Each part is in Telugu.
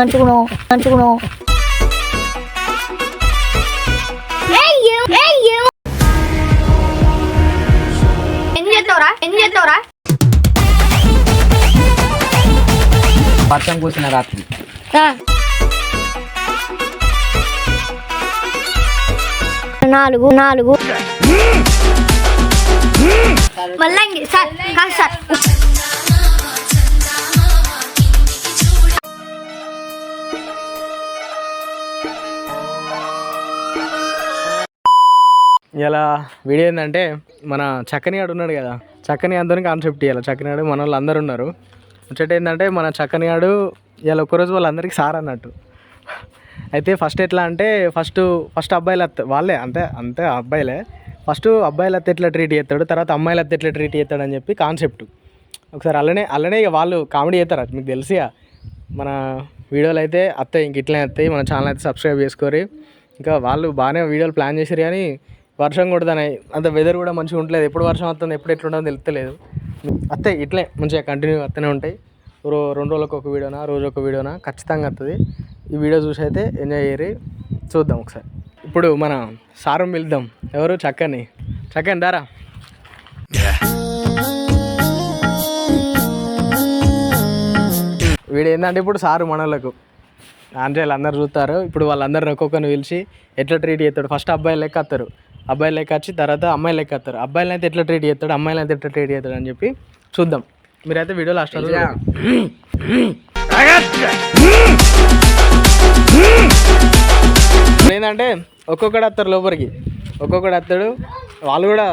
అంటుకును అంటుకును. ఎన్ని చేస్తావురా? ఎన్ని చేస్తావురా? వర్షం కూర్చున్న రాత్రి. నాలుగు నాలుగు. మళ్ళా సార్ కాదు సార్. ఇలా వీడియో ఏంటంటే మన చక్కనిగాడు ఉన్నాడు కదా. చక్కని అందరిని కాన్సెప్ట్ ఇవ్వాలి చక్కనిగాడు మన వాళ్ళు అందరు ఉన్నారు. ముచ్చట ఏంటంటే మన చక్కనిగాడు ఇలా ఒక్కరోజు వాళ్ళందరికీ సార్ అన్నట్టు. అయితే ఫస్ట్ ఎట్లా అంటే ఫస్ట్ ఫస్ట్ అబ్బాయిలు అత్త వాళ్ళే అంతే అంతే అబ్బాయిలే. ఫస్ట్ అబ్బాయిలు అత్త ఎట్లా ట్రీట్ చేస్తాడు తర్వాత అమ్మాయిలు అత్త ఎట్లా ట్రీట్ చేస్తాడు అని చెప్పి కాన్సెప్ట్ ఒకసారి అలానే అలానే ఇక వాళ్ళు కామెడీ చేస్తారు మీకు తెలిసిగా మన వీడియోలు అయితే అత్తాయి ఇంక ఇట్లనే వస్తాయి మన ఛానల్ అయితే సబ్స్క్రైబ్ చేసుకోరి. ఇంకా వాళ్ళు బాగానే వీడియోలు ప్లాన్ చేశారు కానీ వర్షం కొడుతున్నాయి అంత వెదర్ కూడా మంచిగా ఉండలేదు. ఎప్పుడు వర్షం వస్తుంది ఎప్పుడు ఎట్లుంటుందో తెలుస్తలేదు వస్తాయి ఇట్లే మంచిగా కంటిన్యూ వస్తూనే ఉంటాయి. రో రెండు రోజులకు ఒక వీడియోనా రోజు ఒక వీడియోనా ఖచ్చితంగా వస్తుంది ఈ వీడియో చూసి అయితే ఎంజాయ్ చేయరి చూద్దాం ఒకసారి. ఇప్పుడు మన సారం పిలుద్దాం. ఎవరు? చక్కని. చక్కని దారా. వీడు ఏంటంటే ఇప్పుడు సారు మనలకు ఆంధ్రాలు అందరు చూస్తారు ఇప్పుడు వాళ్ళందరిని ఒక్కొక్కరిని పిలిచి ఎట్లా ట్రీట్ చేస్తాడు ఫస్ట్ అబ్బాయిలు లెక్క వస్తారు అబ్బాయిలు లెక్క వచ్చి తర్వాత అమ్మాయిలు లెక్క వస్తారు. అబ్బాయిలు అయితే ఎట్లా ట్రీట్ చేస్తాడు? అమ్మాయిలు అయితే ఎట్లా ట్రీట్ చేస్తాడు అని చెప్పి చూద్దాం. మీరైతే వీడియో లాస్ట్ ఏంటంటే ఒక్కొక్కడు వస్తారు లోపలికి. ఒక్కొక్కడు వస్తాడు. వాళ్ళు కూడా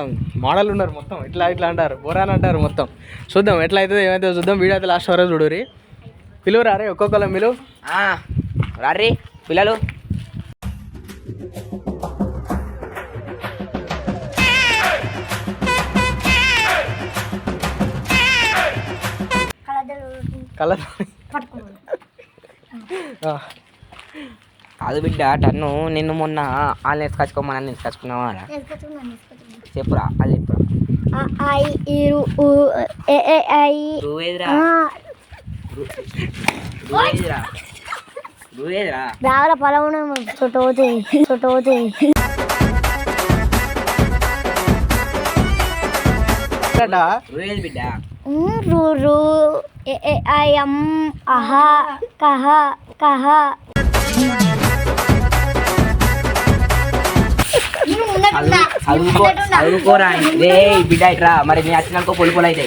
మోడల్ ఉన్నారు మొత్తం. ఇట్లా ఇట్లా అంటారు. బోరాన్ అంటారు మొత్తం. చూద్దాం ఎట్లా అవుతుందో ఏమైతే చూద్దాం. వీడియో అయితే లాస్ట్ వరకు చూడురి పిలువురా రే ఒక్కొక్కరు పిలువు రారీ పిల్లలు. కలర్ అది బిడ్డ టన్ను. నిన్ను మొన్న ఆన్లైన్ నేర్చుకోమని నేర్చుకున్నావా చెప్పురా అది చెప్పురా. ఐ ఇరు ఏ ఏ ఐ బిడ్డ రు రు ఏ ఏ ఐ అం అహ కహ కహ. చదువుకో చదువుకోరా రే బిడ్డ ఇట్రా మరి నీ వచ్చినాకో పొలి పొలి అయితే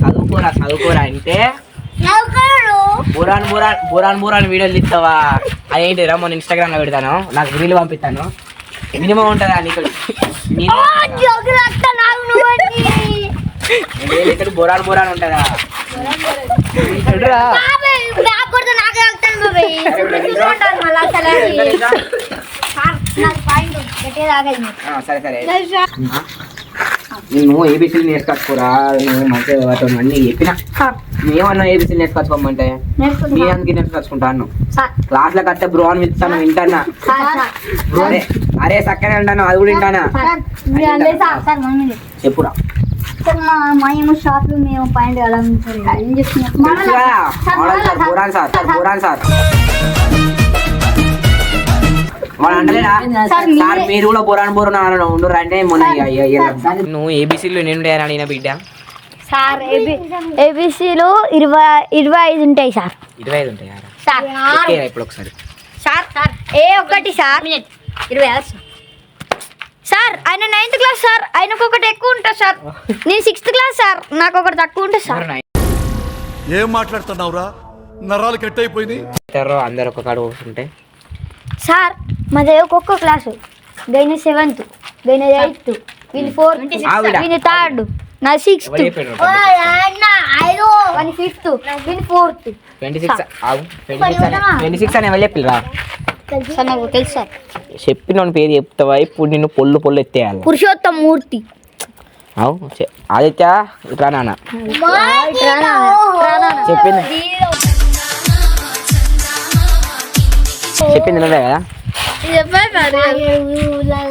చదువుకోరా చదువుకోరా అంటే బురాన్ బురాన్ బురాన్ బురాన్ వీడియోలు తీస్తావా? అదేంటి రా మొన్న ఇన్స్టాగ్రామ్లో పెడతాను. నాకు రీల్ పంపిస్తాను. మినిమం ఉంటుందా నీకు? ఇక్కడ బురాన్ బురాన్ ఉంటుందా? ఆ, సరే సరే నువ్వు ఏబీసీలు నేర్చుకోరా నువ్వు మంచిగా అన్ని చెప్పిన. ఏమన్నా ఏబీసీలు నేర్చుకోవచ్చమంటే నీ అందుకే నేర్చుకొచ్చుకుంటాను క్లాస్లో కట్టే బ్రో అని పిలుస్తాను వింటానా? అరే అరే చక్కనే అంటాను అది కూడా వింటానా? చెప్పురా. మేము షాప్లు మేము పాయింట్ అలా ఏం చెప్తున్నాం తెలుసు కదా? మోడల్ సార్ బురాన్ సార్ సార్ బురాన్ సార్. వాడు అంటలేడా? సార్ మీరు కూడా బురాన్ బురాన్ అని ఉండరు అంటే మొన్న నువ్వు ఏబీసీలు నిండు అడిగిన బిడ్డ? సార్ ఏబిసిలు ఇరవై ఇరవై ఐదు ఉంటాయి సార్. ఇరవై ఐదు ఉంటాయి? సార్. ఇప్పుడు ఒకసారి. సార్ సార్ ఏ ఒకటి సార్. ఇరవై ఆరు సార్. ఆయన నైన్త్ క్లాస్ సార్. ఆయనకు ఒకటి ఎక్కువ ఉంటుంది సార్. నేను సిక్స్త్ క్లాస్ సార్. నాకు ఒకటి తక్కువ ఉంటుంది సార్. ఏం మాట్లాడుతున్నావురా? నరాలు కట్ అందరు ఒక కాడ కూర్చుంటే? సార్ మాది ఒక్కొక్క క్లాసు గైన సెవెంత్ గైన ఎయిత్ వీళ్ళు ఫోర్త్ ఆవిడ. వీళ్ళు థర్డ్ నా సిక్స్త్? వన్ ఫిఫ్త్ వీళ్ళు fourth twenty six twenty six అని ఎవరు చెప్పిరా సార్ నాకు తెలుసు చెప్పిన పేరు చెప్తావా? ఇప్పుడు నిన్ను పొల్లు పొల్లు ఎత్తేయాలి. పురుషోత్తం మూర్తి. అవు ఆదిత్య ఇట్రా నాన్న. రానా రానా చెప్పింది. చెప్పింది నువ్వే కదా?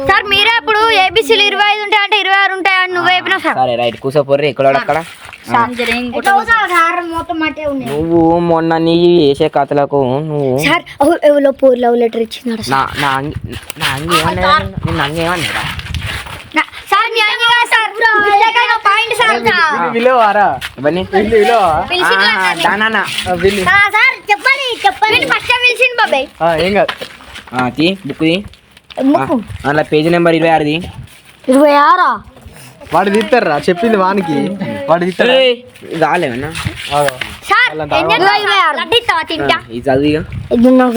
సార్ మీరే అప్పుడు ఏబిసిలు ఇరవై ఐదు ఉంటాయి అంటే ఇరవై ఆరు ఉంటాయి అని నువ్వే సార్. సరే రైట్ కూర్చోపోర్రి ఇక్కడ అక్కడ. నువ్వు మొన్న నీ వేసే కథలకు నువ్వు సార్ ఎవరో పోర్ లవ్ లెటర్ ఇచ్చినాడు నా నా అంగి నా అంగి ఏమన్నా నేను అంగి ఏమన్నా సార్ నీ అంగి సార్. పాయింట్ సార్ విలువారా ఇవన్నీ? చెప్పండి చెప్పండి. ఫస్ట్ పిలిచింది బాబాయ్. ఏం కాదు. తీ బుక్ తీ. ముక్కు అందులో పేజీ నెంబర్ ఇరవై ఆరుది. ఇరవై ఆరా? వాడు తీస్తారా చెప్పింది వానికి. వాడు ఇది రాలేమన్నా ఇది ఇది నాకు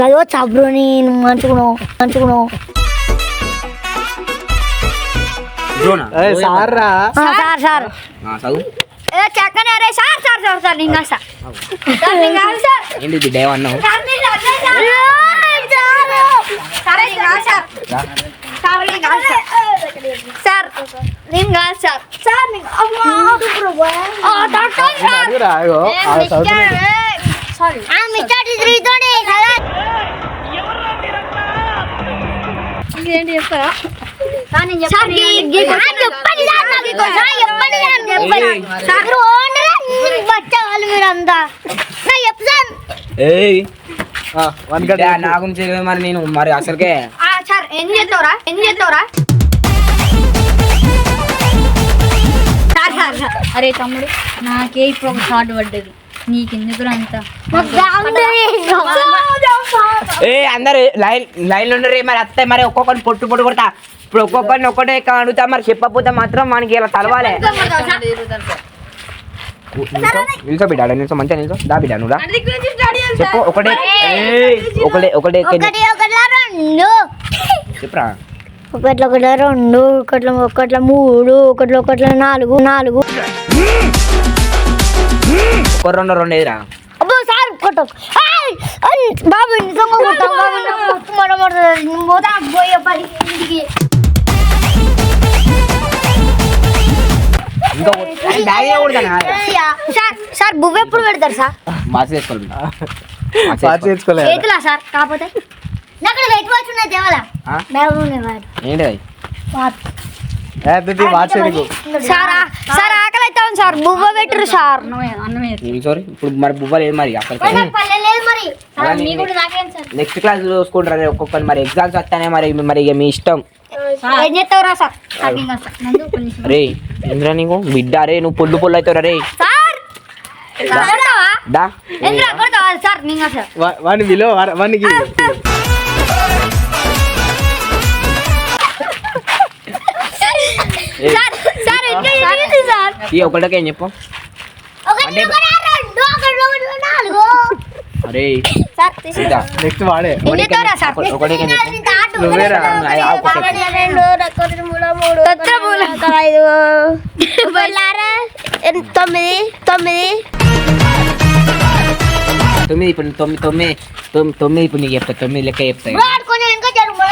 మంచుకున్నావు మంచుకున్నావు. ఏయ్, సార్ రా సార్ సార్. చదువు. చక్కని అరే సార్ సార్ సార్ సార్ నేను కాదు సార్ ఏంటి ఇది డే అన్నావు సార్ నేను కాదు సార్. సార్ నేను కాదు సార్ సార్ నేను కాదు సార్ సార్ నేను కాదు సార్ సార్ నేను అమ్మా ఆ, తట్టుకోండి సార్. అడుగురా ఆగో. ఏ, ఆ, మిస్టర్, చదువుతున్నాడు. ఏ, సారీ. ఆ, మిస్టర్ ఇద్దరితోనే సార్. ఇదేంటి చెప్పరా? సార్, నేను చెప్పండి. నా గురించి మరి నేను మరి అసలుకే. ఆ, సార్ ఏం చేస్తావురా? ఏం చేస్తావురా? Sir sir sir. అరే తమ్ముడు నాకే ఇప్పుడు ఒక షార్ట్ పడ్డది. నీకెందుకు అంత? ఏ అందరు లైన్ లైన్లో ఉండరు మరి అత్తాయి మరి ఒక్కొక్కరిని పొట్టు పొట్టు కొడతా. ఇప్పుడు ఒక్కొక్కరిని ఒక్కటే అడుగుతా మరి చెప్పకపోతే మాత్రం మనకి ఇలా తలవాలే. నిల్చో బిడ్డ నిల్చో మంచిగా నిల్చో. దా బిడ్డ నువ్వు. చెప్పు ఒకటే. ఒకటే ఒకటే చెప్పురా. ఒకట్లో ఒకటి రెండు ఒకట్లో ఒకట్లో మూడు ఒకట్లో ఒకట్లో నాలుగు నాలుగు. ఒక రెండు రెండు ఏదిరా? అబ్బో సార్ కొట్టు. ఏయ్! ఏయ్! బాబు నిజంగా కొట్టాం బాబు పోతా పోయే సార్ సార్ బువ్వ ఎప్పుడు పెడతారు సార్? మార్చి చేసుకోవాలి. పాస్ చేసుకోలేదు. చేతులా సార్? కాకపోతే నాకు వెయిట్ వాచ్ ఉన్నాయి తేవాలా ఆ? బ్యాగ్ ఉన్నాయి ఏంటి అది? వాచ్ ఎడుగు సార్ ఆ- సార్ ఆకలి అవుతాం సార్. బువ్వ పెట్టరు సార్. అన్నమే అన్నమే నిల్చోరి ఇప్పుడు మరి బువ్వ లేదు మరి నెక్స్ట్ క్లాస్ చూసుకుంటారు ఒక్కొక్కరు. మరి ఎగ్జామ్స్ వస్తానే మరి మరి మీ ఇష్టం. ఏం చేస్తావురా సార్? రే ఇంద్రా నీకు? బిడ్డ రే నువ్వు పొల్లు పొల్లు అవుతావు రే సార్! కొడతావా? దా. ఎందుకు కొడతావా? సార్ నేను సార్. వా- వాని విలువ వానికి ఈ ఒకటికే చెప్పు? అరే. నెక్స్ట్ వాడే. నువ్వేరా తొమ్మిది తొమ్మిది. తొమ్మిది ఇప్పుడు తొమ్మిది తొమ్మిది తొమ్మిది తొమ్మిది ఇప్పుడు నీకు చెప్తా తొమ్మిది లెక్క చెప్తాయి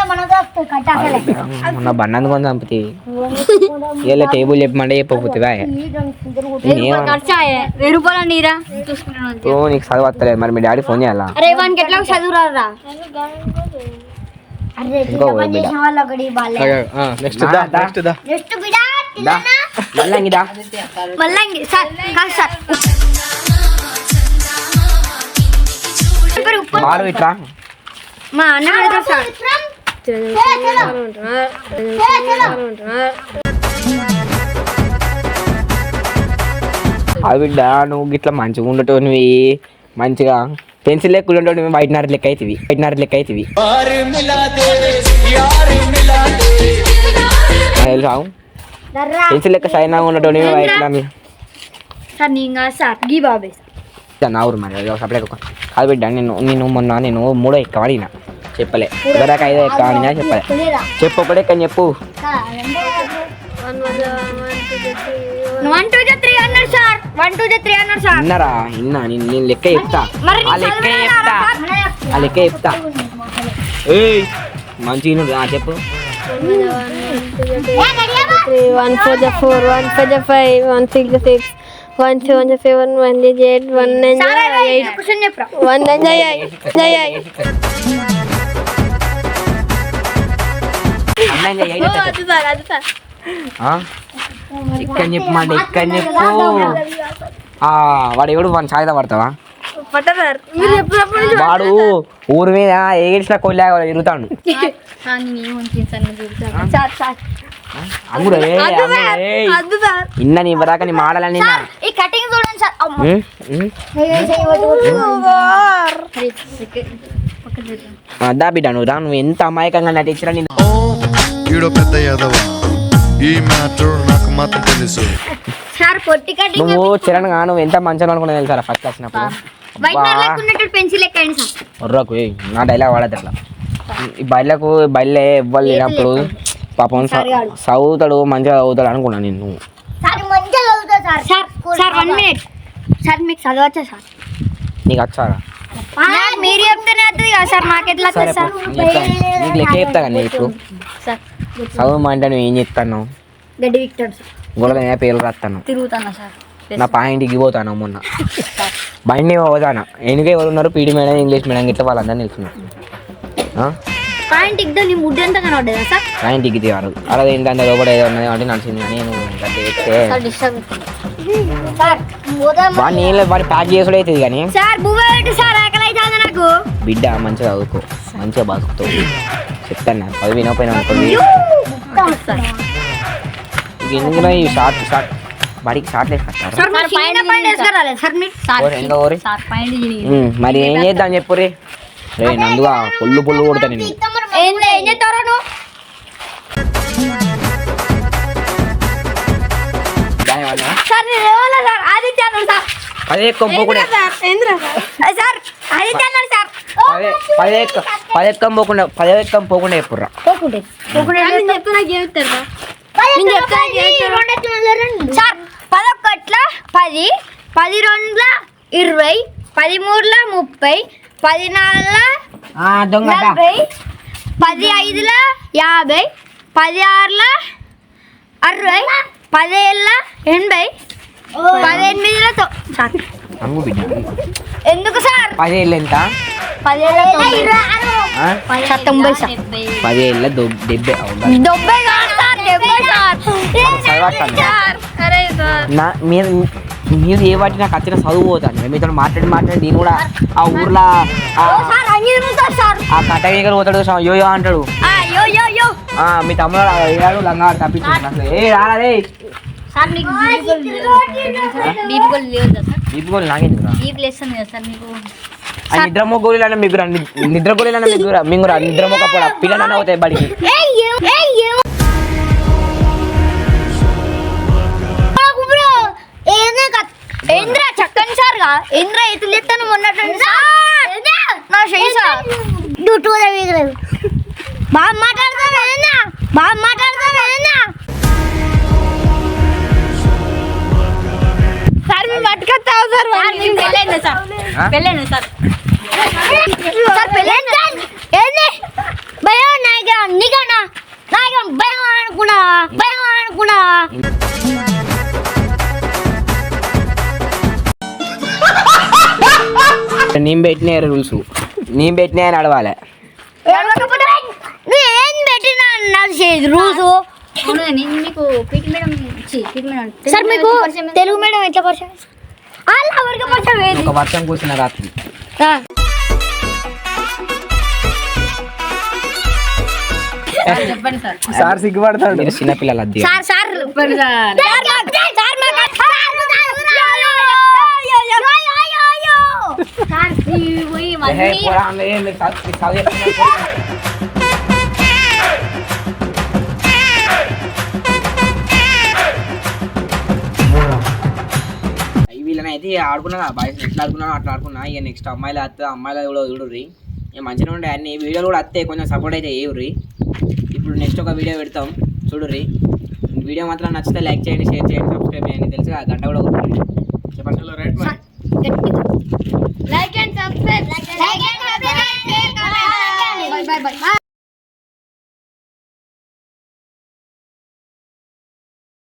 వాడు కొంచెం ఇంకా జరుగు మళ్ళీ మనకు వస్తుంది కట్టాకలే మొన్న బండి కొని చంపుతుంది ఇలా టేబుల్ చెప్పమంటే చెప్పకపోతుందా నేనేమన్నా ఖర్చు అయ్యే వెయ్యి రూపాయలు నీరా చూసుకుంటాను అంతే ఓ నీకు చదువు వస్తలేదు మరి మీ డాడీ ఫోన్ చేయాలా అరే వానికి ఎట్లా చదువురారా అరే ఇంకో చిన్న పని బిడ్డ. చేసిన వాళ్ళు ఒకటి బాలే నెక్స్ట్ దా, దా దా. నెక్స్ట్ దా నెక్స్ట్ బిడా దా మళ్ళా ఇంగిదా మళ్ళీ ఇంక- సార్ కాదు సార్ మారు ఇట్రా మా అన్న పెడతారు సార్ బిడ్డ నువ్వు గిట్లా మంచిగా ఉండటోనివి మంచిగా పెన్సిల్ లెక్క ఉండటోనివి వైట్ నార్ లెక్క అవుతుంది వైట్ నార్ లెక్క అవుతుంది తెలుసావు పెన్సిల్ లెక్క సైనా ఉండటోనివి గీ బాబే. నా ఊరు మరి సపడే అది బిడ్డ నేను నేను మొన్న నేను మూడో ఎక్క వాడినా చెప్పలే ఇద్దరాక ఐదో వాడినా చెప్పలే చెప్పు ఒకటే ఎక్క చెప్పు వన్ జా వన్ జా విన్నా నేను నేను లెక్క చెప్తా ఆ లెక్క చెప్తా ఆ లెక్క చెప్తా ఏయ్ మంచిగా రా చెప్పు the four, one five the five, one six the six, one seven the seven, one the eight, one nine the eight, కూర్చొని ఇక్కడ చెప్పు మాట ఇక్కడ చెప్పు ఆ, వాడు ఎవడు వాడిని సాయిదా పడతావా వాడు ఊరి మీద ఏగిడిచిన కొల్లా తిరుగుతాడు సార్ నేను ఏమనుకుంది సార్ నేను చూస్తాను సార్ సార్ అంగుడు అద్దు. అద్దు నీ ఇవ్వదాకా నీ మాడలని ఈ కటింగ్ చూడండి సార్ అమ్మ. పక్కన చూద్దాం అద్దా బిడ్డ నువ్వు రా నువ్వు ఎంత అమాయకంగా నటించినా నేను ఈడో పెద్ద యాదవ. ఈ మ్యాటర్ నాకు మాత్రం తెలుసు. సార్ పొట్టి కటింగ్ నువ్వు చిరణ్గా నువ్వు ఎంత మంచిగా అనుకున్నా తెలుసా ఫస్ట్ క్లాస్ వచ్చినప్పుడు పెన్సిల్ ఎక్కండి ఒర్రకు నా డైలాగ్ వాడద్దు అట్లా. ఈ బయలకు బయలే ఎవ్వరు లేనప్పుడు పాపం చదువుతాడు మంచిగా చదువుతాడు అనుకున్నా నేను సార్ మీకు చదవచ్చా సార్? నీకు వచ్చారా మీరు చెప్తేనే వస్తుంది కదా సార్ నాకు ఎట్లా. నీకు లెక్క చెప్తా కానీ ఇప్పుడు. సార్ చదువు అంటే నువ్వు ఏం చెప్తాను గడ్డి విక్టాడు సార్. గొడవ మీద పేర్లు రాస్తాను తిరుగుతానా సార్? నా పాయింట్కి పోతాను మొన్న. బండి పోతాను? ఎనికే ఎవరు ఉన్నారు? పీడి మేడం ఇంగ్లీష్ మేడం ఇట్లా వాళ్ళందరినీ తెలుసుకున్నారు పాయింట్ ఇద్దాం నీ ముడ్డు ఎంత కనబడ్డదా సార్? పాయింట్ దిగి తీవారు అలా ఏంటంటే లోపల ఏదో ఉన్నది అంటే నడిచింది. పోదాం వాడిని నీళ్ళు వాడి ప్యాక్ చేసుడు అవుతుంది కానీ. సార్ బువ్వ సార్ నాకు బిడ్డ మంచిగా చదువుకో. మంచిగా బతుకుతావు. చెప్తాను నాకు పది వినకపోయినా అనుకోండి ఇక ఎందుకు ఈ షార్ట్ షార్ట్? వాడికి షార్ట్ సార్ మీరు సార్ ఓరి, ఓరి. సార్ ఉమ్, ఏం చేద్దాం చెప్పు రే. రే నందుగా పొల్లు పొల్లు కొడతా నేను. ఏం ఏం చేస్తారా నువ్వు? దాని వల్ల సార్ నేను ఆదిత్య అన్నాడు సార్. పదే కొంపోకుండా సార్ ఏంద్రా సార్ సార్ ఆదిత్య అన్నాడు సార్ పదే పదే ఎక్క- పదే ఎక్కం పోకుండా పదే ఎక్కం పోకుండా చెప్పుర్రా పోకుంటే నేను చెప్తే నాకు ఏమిస్తారు నేను చెప్తే నాకు ఏమిస్తారు సార్ పదొక్కట్ల పది పది రెండుల ఇరవై పది మూడుల ముప్పై పది నాలుగుల దొంగ నలభై పది ఐదుల యాభై పది ఆరుల అరవై పదేళ్ళ ఎనభై బిడ్డ. ఎందుకు సార్? పదేళ్ళు ఎంత? పదేళ్ళ తొంభై. డెబ్బై? డెబ్బై నా మీరు మీరు ఏ వాటి నాకు వచ్చిన చదువు పోతాను మీతో మాట్లాడి మాట్లాడి నేను కూడా ఆ ఊర్లో ఆ ఆ కట్టగిరి పోతాడు యో యో అంటాడు. ఆ, యో యో యో ఆ మీ తమ్ముడు లంగా తప్పించాడు ఏ రారా రే సార్ మీకు బీప్ గోల్ లేదు. సార్ నాగేంద్ర బీప్ లేస్తుంది కదా. సార్ మీకు? ఆ నిద్ర మొగ్గోళ్ళ మీకు నిద్ర మీకు రా, మీకు రా, నిద్ర మొక్క పిల్లలన్న అవుతాయి బడికి. ఏంద్రా చక్కని సార్గా? ఏంద్రా ఎత్తులు ఎత్తాను మొన్నట్టు సార్? నా సార్ బాగా మాట్లాడతాను బాగా మాట్లాడతాను ఏందా సార్ మేము పట్టుకొస్తావు సార్ పెళ్ళైందా సార్. ఆ? పెళ్ళైందా సార్. సార్ పెళ్ళైంది సార్ ఏంది? భయం నాయక నీకన్నా? నాయక భయం అనుకున్నా భయం అనుకున్నా. నేను పెట్టిన రూల్స్. నేను పెట్టినా నడవాలి ఎడవకపోతే నువ్వు ఏం పెట్టినా సార్ మీకు తెలుగు మేడం ఎట్లా పరిచయం? వాళ్ళ ఎవరికి పరిచయం ఏది ఒక వర్షం కూర్చున్న రాత్రి ఆ. సార్ చెప్పండి సార్ సార్ సిగ్గుపడతాడు మీరు చిన్నపిల్లలు అద్దె సార్ సార్ చెప్పండి సార్ సార్ మాకు- సార్ మాకు- సార్ యో, యో, యో, యో, యో, యో. సార్ ఈ పోయి అయితే ఆడుకున్నా బాయ్స్ ఎట్లా ఆడుకున్నాను అట్లా ఆడుకున్నా. ఇక నెక్స్ట్ అమ్మాయిలు వస్తే అమ్మాయిలు కూడా చూడుర్రి. ఇక మంచిగా ఉండే అన్ని వీడియోలు కూడా వస్తే కొంచెం సపోర్ట్ అయితే చేయుర్రి. ఇప్పుడు నెక్స్ట్ ఒక వీడియో పెడతాం చూడుర్రి. వీడియో మాత్రం నచ్చితే లైక్ చేయండి షేర్ చేయండి సబ్స్క్రైబ్ చేయండి. తెలుసు ఆ గంట కూడా చెప్పండి బాయ్